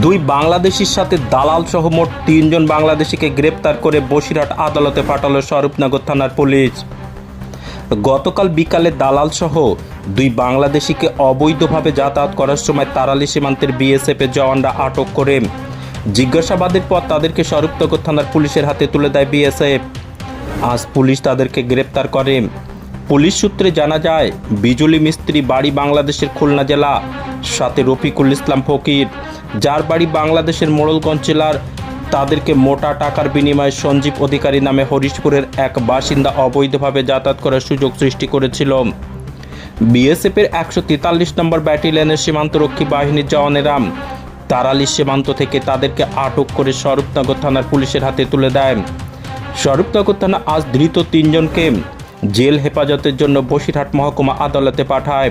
দুই বাংলাদেশির সাথে দালাল সহ মোট তিনজন বাংলাদেশিকে গ্রেপ্তার করে বসিরহাট আদালতে পাঠালো স্বরূপনগর থানার পুলিশ। গতকাল বিকালে দালাল সহ দুই বাংলাদেশিকে অবৈধভাবে যাতায়াত করার সময় তারালি সীমান্তের বিএসএফের জওয়ানরা আটক করে। জিজ্ঞাসাবাদের পর তাদেরকে স্বরূপনগর থানার পুলিশের হাতে তুলে দেয় বিএসএফ। আজ পুলিশ তাদেরকে গ্রেপ্তার করে। পুলিশ সূত্রে জানা যায়, বিজুলি মিস্ত্রি বাড়ি বাংলাদেশের খুলনা জেলা, সাথে রফিকুল ইসলাম ফকির। যার বাড়ি বাংলাদেশের মোড়লগঞ্জ জেলার, তাদেরকে মোটা টাকার বিনিময়ে সঞ্জীব অধিকারী নামে হরিশপুরের এক বাসিন্দা অবৈধভাবে যাতায়াত করার সুযোগ সৃষ্টি করেছিল। বিএসএফের একশো তেতাল্লিশ নম্বর ব্যাটালিয়নের সীমান্তরক্ষী বাহিনীর জওয়ানেরা তারালি সীমান্ত থেকে তাদেরকে আটক করে স্বরূপনগর থানার পুলিশের হাতে তুলে দেয়। স্বরূপনগর থানা আজ ধৃত তিনজনকে জেল হেফাজতের জন্য বসিরহাট মহকুমা আদালতে পাঠায়।